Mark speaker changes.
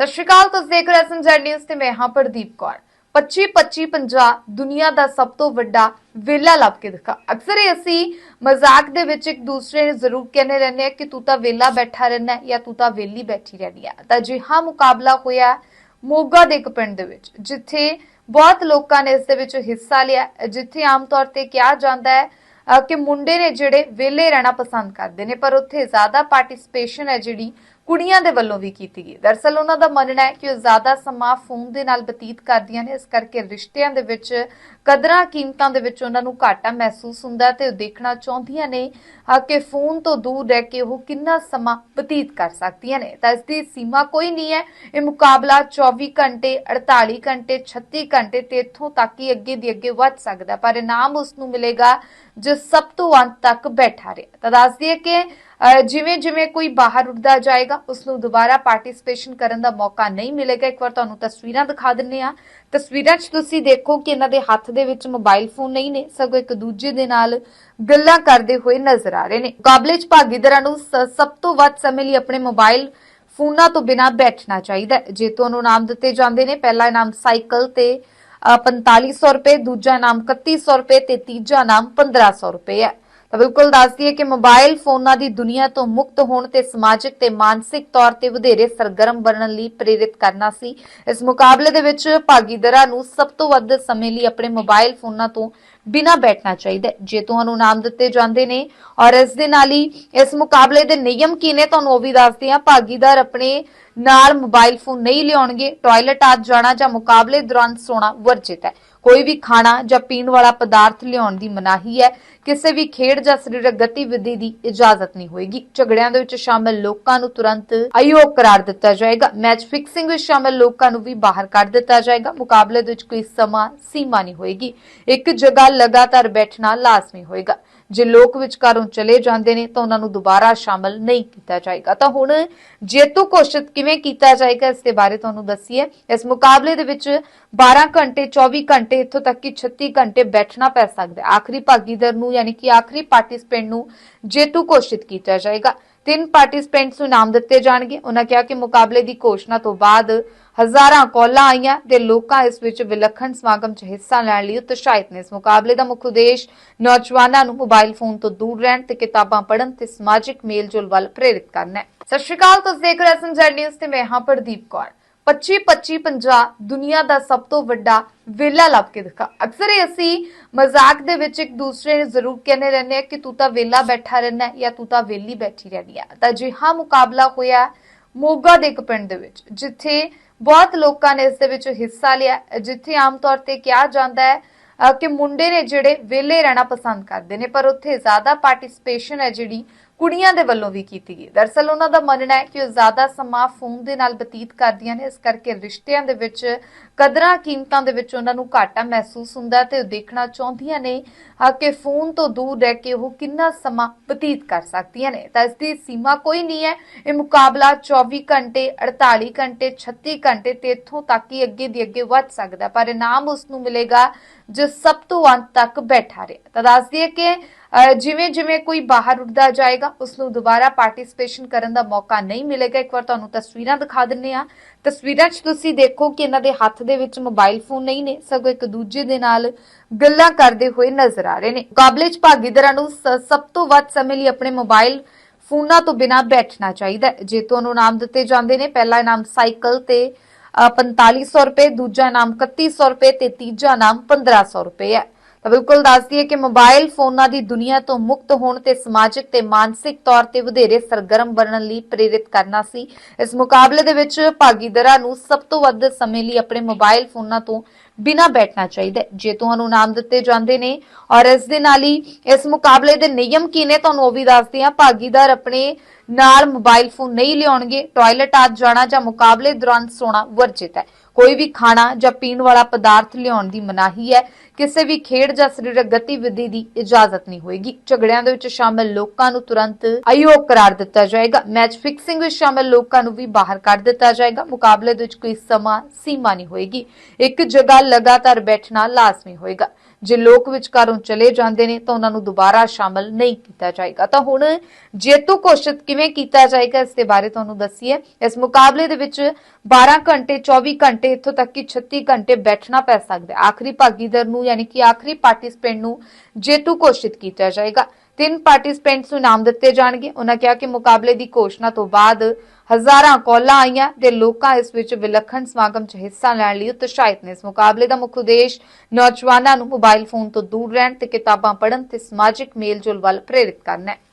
Speaker 1: ਸਤਿ ਸ਼੍ਰੀ ਅਕਾਲ ਤੁਸੀਂ ਦੇਖ ਰਹੇ ਹੋ ਐਸਐਮਜ਼ੈਡ ਨਿਊਜ਼ ਤੇ ਮੈਂ ਹਾਂ ਪ੍ਰਦੀਪ ਕੌਰ। 25 25 50 ਦੁਨੀਆ ਦਾ ਸਭ ਤੋਂ ਵੱਡਾ ਵੇਲਾ ਲੱਭ ਕੇ ਦਿਖਾ। ਅਕਸਰ ਹੀ ਅਸੀਂ ਮਜ਼ਾਕ ਦੇ ਵਿੱਚ ਇੱਕ ਦੂਸਰੇ ਨੂੰ ਜ਼ਰੂਰ ਕਹਿੰਦੇ ਰਹਿੰਦੇ ਆ ਕਿ ਤੂੰ ਤਾਂ ਵੇਲਾ ਬੈਠਾ ਰਹਿਣਾ ਜਾਂ ਤੂੰ ਤਾਂ ਵੇਲੀ ਬੈਠੀ ਰਹਿੰਦੀ ਆ ਤਾਂ ਜਿਹਾ ਮੁਕਾਬਲਾ ਹੋਇਆ ਮੋਗਾ ਦੇ ਇੱਕ ਪਿੰਡ ਦੇ ਵਿੱਚ, ਜਿੱਥੇ ਬਹੁਤ ਲੋਕਾਂ ਨੇ ਇਸ ਦੇ ਵਿੱਚ ਹਿੱਸਾ ਲਿਆ, ਜਿੱਥੇ ਆਮ ਤੌਰ ਤੇ ਕਿਹਾ ਜਾਂਦਾ ਹੈ ਕਿ ਮੁੰਡੇ ਨੇ ਜਿਹੜੇ ਵਿਹਲੇ ਰਹਿਣਾ ਪਸੰਦ ਕਰਦੇ ਨੇ, ਪਰ ਉੱਥੇ ਜ਼ਿਆਦਾ ਪਾਰਟਿਸਿਪੇਸ਼ਨ ਹੈ ਜਿਹੜੀ ਕੁੜੀਆਂ ਦੇ ਵੱਲੋਂ ਵੀ ਕੀਤੀ ਗਈ। ਦਰਸਲ ਉਹਨਾਂ ਦਾ ਮੰਨਣਾ ਹੈ ਕਿ ਉਹ ਜ਼ਿਆਦਾ ਸਮਾਂ ਫੋਨ ਦੇ ਨਾਲ ਬਤੀਤ ਕਰਦੀਆਂ ਨੇ। ਇਸ ਕਰਕੇ ਰਿਸ਼ਤਿਆਂ ਦੇ ਵਿੱਚ ਕਦਰਾਂ ਕੀਮਤਾਂ ਦੇ ਵਿੱਚ ਉਹਨਾਂ ਨੂੰ ਘਾਟਾ ਮਹਿਸੂਸ ਹੁੰਦਾ ਤੇ ਉਹ ਦੇਖਣਾ ਚਾਹੁੰਦੀਆਂ ਨੇ ਕਿ ਫੋਨ ਤੋਂ ਦੂਰ ਰਹਿ ਕੇ ਉਹ ਕਿੰਨਾ ਸਮਾਂ ਬਤੀਤ ਕਰ ਸਕਦੀਆਂ ਨੇ। ਤਾਂ ਇਸ ਦੀ ਸੀਮਾ ਕੋਈ ਨਹੀਂ ਹੈ। ਇਹ ਮੁਕਾਬਲਾ 24 ਘੰਟੇ 48 ਘੰਟੇ 36 ਘੰਟੇ ਤੇ ਇੱਥੋਂ ਤੱਕ ਹੀ ਅੱਗੇ ਦੀ ਅੱਗੇ ਵੱਧ ਸਕਦਾ ਪਰ ਇਨਾਮ ਉਸ ਨੂੰ ਮਿਲੇਗਾ ਜੋ ਸਭ ਤੋਂ ਅੰਤ ਤੱਕ ਬੈਠਾ ਰਿਹਾ। ਤਾਂ ਦੱਸਦੀ ਦਈਏ ਕਿ ਜਿਵੇਂ ਜਿਵੇਂ ਕੋਈ ਬਾਹਰ ਉੱਠਦਾ ਜਾਏਗਾ ਉਸ ਨੂੰ ਦੁਬਾਰਾ ਪਾਰਟਿਸਿਪੇਸ਼ਨ ਕਰਨ ਦਾ ਮੌਕਾ ਨਹੀਂ ਮਿਲੇਗਾ। ਇੱਕ ਵਾਰ ਤੁਹਾਨੂੰ ਤਸਵੀਰਾਂ ਦਿਖਾ ਦਿੰਨੇ ਆ ਤਸਵੀਰਾਂ 'ਚ ਤੁਸੀਂ ਦੇਖੋ ਕਿ ਇਹਨਾਂ ਦੇ ਹੱਥ ਦੇ ਵਿੱਚ ਮੋਬਾਈਲ ਫੋਨ ਨਹੀਂ ਨੇ ਸਗੋਂ ਇੱਕ ਦੂਜੇ ਦੇ ਨਾਲ ਗੱਲਾਂ ਕਰਦੇ ਹੋਏ ਨਜ਼ਰ ਆ ਰਹੇ ਨੇ। ਮੁਕਾਬਲੇ 'ਚ ਭਾਗੀਦਾਰਾਂ ਨੂੰ ਸਭ ਤੋਂ ਵੱਧ ਸਮੇਂ ਲਈ ਆਪਣੇ ਮੋਬਾਈਲ ਫੋਨਾਂ ਤੋਂ ਬਿਨਾਂ ਬੈਠਣਾ ਚਾਹੀਦਾ ਹੈ। ਜੇਤੂ ਨੂੰ ਇਨਾਮ ਦਿੱਤੇ ਜਾਂਦੇ ਨੇ ਪਹਿਲਾ ਇਨਾਮ ਸਾਈਕਲ ਤੇ ਅ, 4500 ਰੁਪਏ ਦੂਜਾ ਇਨਾਮ 3100 ਰੁਪਏ ਤੇ ਤੀਜਾ ਇਨਾਮ 1500 ਰੁਪਏ ਹੈ। ਤਾਂ ਬਿਲਕੁਲ ਦੱਸ ਦਈਏ ਕਿ ਮੋਬਾਈਲ ਫੋਨਾਂ ਦੀ ਦੁਨੀਆ ਤੋਂ ਮੁਕਤ ਹੋਣ ਤੇ ਸਮਾਜਿਕ ਤੇ ਮਾਨਸਿਕ ਤੌਰ ਤੇ ਵਧੇਰੇ ਸਰਗਰਮ ਬਣਨ ਲਈ ਪ੍ਰੇਰਿਤ ਕਰਨਾ ਸੀ। ਇਸ ਮੁਕਾਬਲੇ ਦੇ ਵਿੱਚ ਭਾਗੀਦਾਰਾਂ ਨੂੰ ਸਭ ਤੋਂ ਵੱਧ ਸਮੇਂ ਲਈ ਆਪਣੇ ਮੋਬਾਈਲ ਫੋਨਾਂ ਤੋਂ ਬਿਨਾ ਬੈਠਣਾ ਚਾਹੀਦਾ ਜੇ ਤੁਹਾਨੂੰ ਨਾਮ ਦਿੱਤੇ ਜਾਂਦੇ ਨੇ ਔਰ ਇਸ ਦੇ ਨਾਲ ਹੀ ਇਸ ਮੁਕਾਬਲੇ ਦੇ ਨਿਯਮ ਕੀ ਨੇ, ਤੁਹਾਨੂੰ ਉਹ ਵੀ ਦੱਸਦੇ ਹਾਂ। ਭਾਗੀਦਾਰ ਆਪਣੇ ਨਾਲ ਮੋਬਾਈਲ ਫੋਨ ਨਹੀਂ ਲਿਆਉਣਗੇ ਟਾਇਲਟ ਆਦਿ ਜਾਣਾ ਜਾਂ ਮੁਕਾਬਲੇ ਦੌਰਾਨ ਸੋਣਾ ਵਰਜਿਤ ਹੈ। ਕੋਈ ਵੀ ਖਾਣਾ ਜਾਂ ਪੀਣ ਵਾਲਾ ਪਦਾਰਥ ਲਿਆਉਣ ਦੀ ਮਨਾਹੀ ਹੈ। ਕਿਸੇ ਵੀ ਖੇਡ ਜਾਂ ਸਰੀਰਕ ਗਤੀਵਿਧੀ ਦੀ ਇਜਾਜ਼ਤ ਨਹੀਂ ਹੋਏਗੀ। ਝਗੜਿਆਂ ਦੇ ਵਿੱਚ ਸ਼ਾਮਲ ਲੋਕਾਂ ਨੂੰ ਤੁਰੰਤ ਅਯੋਗ ਕਰਾਰ ਦਿੱਤਾ ਜਾਏਗਾ। ਮੈਚ ਫਿਕਸਿੰਗ ਵਿੱਚ ਸ਼ਾਮਲ ਲੋਕਾਂ ਨੂੰ ਵੀ ਬਾਹਰ ਕੱਢ ਦਿੱਤਾ ਜਾਏਗਾ। ਮੁਕਾਬਲੇ ਦੇ ਵਿੱਚ ਕੋਈ ਸਮਾਂ, ਸੀਮਾ ਨਹੀਂ ਹੋਏਗੀ। ਇੱਕ ਜਗ੍ਹਾ ਲਗਾਤਾਰ ਬੈਠਣਾ ਲਾਜ਼ਮੀ ਹੋਏਗਾ। ਜੇ ਲੋਕ ਵਿਚਕਾਰੋਂ ਚਲੇ ਜਾਂਦੇ ਨੇ ਤਾਂ ਉਹਨਾਂ ਨੂੰ ਦੁਬਾਰਾ ਸ਼ਾਮਲ ਨਹੀਂ ਕੀਤਾ ਜਾਏਗਾ। ਤਾਂ ਹੁਣ ਜੇਤੂ ਘੋਸ਼ਿਤ ਕਿਵੇਂ ਕੀਤਾ ਜਾਏਗਾ, ਇਸ ਦੇ ਬਾਰੇ ਤੁਹਾਨੂੰ ਦੱਸੀਏ। ਇਸ ਮੁਕਾਬਲੇ ਦੇ ਵਿੱਚ 12 ਘੰਟੇ 24 ਘੰਟੇ ਇੱਥੋਂ ਤੱਕ ਕਿ 36 ਘੰਟੇ ਬੈਠਣਾ ਪੈ ਸਕਦਾ ਆਖਰੀ ਭਾਗੀਦਾਰ ਨੂੰ ਯਾਨੀ ਕਿ ਆਖਰੀ ਪਾਰਟਿਸਪੈਂਟ ਨੂੰ ਜੇਤੂ ਘੋਸ਼ਿਤ ਕੀਤਾ ਜਾਏਗਾ। ਤਿੰਨ ਪਾਰਟਿਸਪੈਂਟਸ ਨੂੰ ਨਾਮ ਦਿੱਤੇ ਜਾਣਗੇ। ਉਹਨਾਂ ਕਿਹਾ ਕਿ ਮੁਕਾਬਲੇ ਦੀ ਘੋਸ਼ਣਾ ਤੋਂ ਬਾਅਦ ਹਜ਼ਾਰਾਂ ਕਾਲਾਂ ਆਈਆਂ ਤੇ ਲੋਕਾਂ ਇਸ ਵਿੱਚ ਵਿਲੱਖਣ ਸਮਾਗਮ 'ਚ ਹਿੱਸਾ ਲੈਣ ਲਈ ਉਤਸ਼ਾਹਿਤ ਨੇ। ਇਸ ਮੁਕਾਬਲੇ ਦਾ ਮੁੱਖ ਉਦੇਸ਼ ਨੌਜਵਾਨਾਂ ਨੂੰ ਮੋਬਾਈਲ ਫੋਨ ਤੋਂ ਦੂਰ ਰਹਿਣ ਤੇ ਕਿਤਾਬਾਂ ਪੜ੍ਹਨ ਤੇ ਸਮਾਜਿਕ ਮੇਲਜੋਲ ਵੱਲ ਪ੍ਰੇਰਿਤ ਕਰਨਾ ਹੈ। ਸਤਿ ਸ਼੍ਰੀ ਅਕਾਲ, ਤੁਸੀਂ ਦੇਖ ਰਹੇ ਹੋ ਐਸਐਮਜ਼ੈਡ ਨਿਊਜ਼ ਤੇ ਮੈਂ ਹਾਂ ਪ੍ਰਦੀਪ ਕੌਰ। 25 25 50 ਦੁਨੀਆ ਦਾ ਸਭ ਤੋਂ ਵੱਡਾ ਵੇਲਾ ਲੱਭ ਕੇ ਦਿਖਾ। ਅਕਸਰ ਹੀ ਅਸੀਂ ਮਜ਼ਾਕ ਦੇ ਵਿੱਚ ਇੱਕ ਦੂਸਰੇ ਨੂੰ ਜ਼ਰੂਰ ਕਹਿੰਦੇ ਰਹਿੰਦੇ ਆ ਕਿ ਤੂੰ ਤਾਂ ਵੇਲਾ ਬੈਠਾ ਰਹਿਣਾ ਜਾਂ ਤੂੰ ਤਾਂ ਵੇਲੀ ਬੈਠੀ ਰਹਿੰਦੀ ਆ ਤਾਂ ਜਿਹਾ ਮੁਕਾਬਲਾ ਹੋਇਆ ਮੋਗਾ ਦੇ ਇੱਕ ਪਿੰਡ ਦੇ ਵਿੱਚ, ਜਿੱਥੇ ਬਹੁਤ ਲੋਕਾਂ ਨੇ ਇਸ ਦੇ ਵਿੱਚ ਹਿੱਸਾ ਲਿਆ ਜਿੱਥੇ ਆਮ ਤੌਰ ਤੇ ਕਿਹਾ ਜਾਂਦਾ ਹੈ ਅਹ ਕਿ ਮੁੰਡੇ ਨੇ ਜਿਹੜੇ ਵਿਹਲੇ ਰਹਿਣਾ ਪਸੰਦ ਕਰਦੇ ਨੇ, ਪਰ ਉੱਥੇ ਜ਼ਿਆਦਾ ਪਾਰਟਿਸਿਪੇਸ਼ਨ ਹੈ ਜਿਹੜੀ ਕੁੜੀਆਂ ਦੇ ਵੱਲੋਂ ਵੀ ਕੀਤੀ ਗਈ। ਦਰਸਲ ਉਹਨਾਂ ਦਾ ਮੰਨਣਾ ਹੈ ਕਿ ਉਹ ਜ਼ਿਆਦਾ ਸਮਾਂ ਫੋਨ ਦੇ ਨਾਲ ਬਤੀਤ ਕਰਦੀਆਂ ਨੇ। ਇਸ ਕਰਕੇ ਰਿਸ਼ਤਿਆਂ ਦੇ ਵਿੱਚ ਕਦਰਾਂ ਕੀਮਤਾਂ ਦੇ ਵਿੱਚ ਉਹਨਾਂ ਨੂੰ ਘਾਟਾ ਮਹਿਸੂਸ ਹੁੰਦਾ ਤੇ ਉਹ ਦੇਖਣਾ ਚਾਹੁੰਦੀਆਂ ਨੇ ਕਿ ਫੋਨ ਤੋਂ ਦੂਰ ਰਹਿ ਕੇ ਉਹ ਕਿੰਨਾ ਸਮਾਂ ਬਤੀਤ ਕਰ ਸਕਦੀਆਂ ਨੇ। ਤਾਂ ਇਸ ਦੀ ਸੀਮਾ ਕੋਈ ਨਹੀਂ ਹੈ। ਇਹ ਮੁਕਾਬਲਾ 24 ਘੰਟੇ 48 ਘੰਟੇ 36 ਘੰਟੇ ਤੇ ਇੱਥੋਂ ਤੱਕ ਹੀ ਅੱਗੇ ਦੀ ਅੱਗੇ ਵੱਧ ਸਕਦਾ ਪਰ ਇਨਾਮ ਉਸ ਨੂੰ ਮਿਲੇਗਾ ਜੋ ਸਭ ਤੋਂ ਅੰਤ ਤੱਕ ਬੈਠਾ ਰਿਹਾ। ਤਾਂ ਦੱਸ ਦਈਏ ਕਿ ਜਿਵੇਂ ਜਿਵੇਂ ਕੋਈ ਬਾਹਰ ਉੱਠਦਾ ਜਾਏਗਾ ਉਸ ਨੂੰ ਦੁਬਾਰਾ ਪਾਰਟਿਸਿਪੇਸ਼ਨ ਕਰਨ ਦਾ ਮੌਕਾ ਨਹੀਂ ਮਿਲੇਗਾ। ਇੱਕ ਵਾਰ ਤੁਹਾਨੂੰ ਤਸਵੀਰਾਂ ਦਿਖਾ ਦਿੰਨੇ ਆ ਤਸਵੀਰਾਂ 'ਚ ਤੁਸੀਂ ਦੇਖੋ ਕਿ ਇਹਨਾਂ ਦੇ ਹੱਥ ਦੇ ਵਿੱਚ ਮੋਬਾਈਲ ਫੋਨ ਨਹੀਂ ਨੇ ਸਗੋਂ ਇੱਕ ਦੂਜੇ ਦੇ ਨਾਲ ਗੱਲਾਂ ਕਰਦੇ ਹੋਏ ਨਜ਼ਰ ਆ ਰਹੇ ਨੇ। ਮੁਕਾਬਲੇ 'ਚ ਭਾਗੀਦਾਰਾਂ ਨੂੰ ਸਭ ਤੋਂ ਵੱਧ ਸਮੇਂ ਲਈ ਆਪਣੇ ਮੋਬਾਈਲ ਫੋਨਾਂ ਤੋਂ ਬਿਨਾਂ ਬੈਠਣਾ ਚਾਹੀਦਾ ਹੈ। ਜੇ ਤੁਹਾਨੂੰ ਇਨਾਮ ਦਿੱਤੇ ਜਾਂਦੇ ਨੇ ਪਹਿਲਾ ਇਨਾਮ ਸਾਈਕਲ ਤੇ ਅ, 4500 ਰੁਪਏ ਦੂਜਾ ਇਨਾਮ 3100 ਰੁਪਏ ਤੇ ਤੀਜਾ ਇਨਾਮ 1500 ਰੁਪਏ ਹੈ। ਤਾਂ ਬਿਲਕੁਲ ਦੱਸ ਦਈਏ ਕਿ ਮੋਬਾਈਲ ਫੋਨਾਂ ਦੀ ਦੁਨੀਆ ਤੋਂ ਮੁਕਤ ਹੋਣ ਤੇ ਸਮਾਜਿਕ ਤੇ ਮਾਨਸਿਕ ਤੌਰ ਤੇ ਵਧੇਰੇ ਸਰਗਰਮ ਬਣਨ ਲਈ ਪ੍ਰੇਰਿਤ ਕਰਨਾ ਸੀ। ਇਸ ਮੁਕਾਬਲੇ ਦੇ ਵਿੱਚ ਭਾਗੀਦਾਰਾਂ ਨੂੰ ਸਭ ਤੋਂ ਵੱਧ ਸਮੇਂ ਲਈ ਆਪਣੇ ਮੋਬਾਈਲ ਫੋਨਾਂ ਤੋਂ ਬਿਨਾਂ ਬੈਠਣਾ ਚਾਹੀਦਾ ਜੇ ਤੁਹਾਨੂੰ ਨਾਮ ਦਿੱਤੇ ਜਾਂਦੇ ਨੇ ਔਰ ਇਸ ਦੇ ਨਾਲ ਹੀ ਇਸ ਮੁਕਾਬਲੇ ਦੇ ਨਿਯਮ ਕੀ ਨੇ, ਤੁਹਾਨੂੰ ਉਹ ਵੀ ਦੱਸਦੇ ਹਾਂ ਭਾਗੀਦਾਰ ਆਪਣੇ ਨਾਲ ਮੋਬਾਈਲ ਫੋਨ ਨਹੀਂ ਲਿਆਉਣਗੇ, ਟਾਇਲਟ ਆਦਿ ਜਾਣਾ ਜਾਂ ਮੁਕਾਬਲੇ ਦੌਰਾਨ ਸੋਣਾ ਵਰਜਿਤ ਹੈ। ਕੋਈ ਵੀ ਖਾਣਾ ਜਾਂ ਪੀਣ ਵਾਲਾ ਪਦਾਰਥ ਲਿਆਉਣ ਦੀ ਮਨਾਹੀ ਹੈ, ਕਿਸੇ ਵੀ ਖੇਡ ਜਾਂ ਸਰੀਰਕ ਗਤੀਵਿਧੀ ਦੀ ਇਜਾਜ਼ਤ ਨਹੀਂ ਹੋਏਗੀ। ਝਗੜਿਆਂ ਦੇ ਵਿੱਚ ਸ਼ਾਮਲ ਲੋਕਾਂ ਨੂੰ ਤੁਰੰਤ ਅਯੋਗ ਕਰਾਰ ਦਿੱਤਾ ਜਾਏਗਾ। ਮੈਚ ਫਿਕਸਿੰਗ ਵਿੱਚ ਸ਼ਾਮਲ ਲੋਕਾਂ ਨੂੰ ਵੀ ਬਾਹਰ ਕੱਢ ਦਿੱਤਾ ਜਾਏਗਾ। ਮੁਕਾਬਲੇ ਦੇ ਵਿੱਚ ਕੋਈ ਸਮਾਂ ਸੀਮਾ ਨਹੀਂ ਹੋਏਗੀ। ਇੱਕ ਜਗ੍ਹਾ ਲਗਾਤਾਰ ਬੈਠਣਾ ਲਾਜ਼ਮੀ ਹੋਏਗਾ। ਜੇ ਲੋਕ ਵਿਚਕਾਰੋਂ ਚਲੇ ਜਾਂਦੇ ਨੇ ਤਾਂ ਉਹਨਾਂ ਨੂੰ ਦੁਬਾਰਾ ਸ਼ਾਮਲ ਨਹੀਂ ਕੀਤਾ ਜਾਏਗਾ। ਤਾਂ ਹੁਣ ਜੇਤੂ ਘੋਸ਼ਿਤ ਕਿਵੇਂ ਕੀਤਾ ਜਾਏਗਾ, ਇਸ ਦੇ ਬਾਰੇ ਤੁਹਾਨੂੰ ਦੱਸੀਏ। ਇਸ ਮੁਕਾਬਲੇ ਦੇ ਵਿੱਚ 12 ਘੰਟੇ 24 ਘੰਟੇ ਇੱਥੋਂ ਤੱਕ ਕਿ 36 ਘੰਟੇ ਬੈਠਣਾ ਪੈ ਸਕਦਾ ਆਖਰੀ ਭਾਗੀਦਾਰ ਨੂੰ ਯਾਨੀ ਕਿ ਆਖਰੀ ਪਾਰਟਿਸਪੈਂਟ ਨੂੰ ਜੇਤੂ ਘੋਸ਼ਿਤ ਕੀਤਾ ਜਾਏਗਾ। ਤਿੰਨ ਪਾਰਟਿਸਪੈਂਟਸ ਨੂੰ ਨਾਮ ਦਿੱਤੇ ਜਾਣਗੇ। ਉਹਨਾਂ ਕਿਹਾ ਕਿ ਮੁਕਾਬਲੇ ਦੀ ਘੋਸ਼ਣਾ ਤੋਂ ਬਾਅਦ ਹਜ਼ਾਰਾਂ ਕਾਲਾਂ ਆਈਆਂ ਤੇ ਲੋਕਾਂ ਇਸ ਵਿੱਚ ਵਿਲੱਖਣ ਸਮਾਗਮ 'ਚ ਹਿੱਸਾ ਲੈਣ ਲਈ ਉਤਸ਼ਾਹਿਤ ਨੇ। ਇਸ ਮੁਕਾਬਲੇ ਦਾ ਮੁੱਖ ਉਦੇਸ਼ ਨੌਜਵਾਨਾਂ ਨੂੰ ਮੋਬਾਈਲ ਫੋਨ ਤੋਂ ਦੂਰ ਰਹਿਣ ਤੇ ਕਿਤਾਬਾਂ ਪੜ੍ਹਨ ਤੇ ਸਮਾਜਿਕ ਮੇਲਜੋਲ ਵੱਲ ਪ੍ਰੇਰਿਤ ਕਰਨਾ ਹੈ।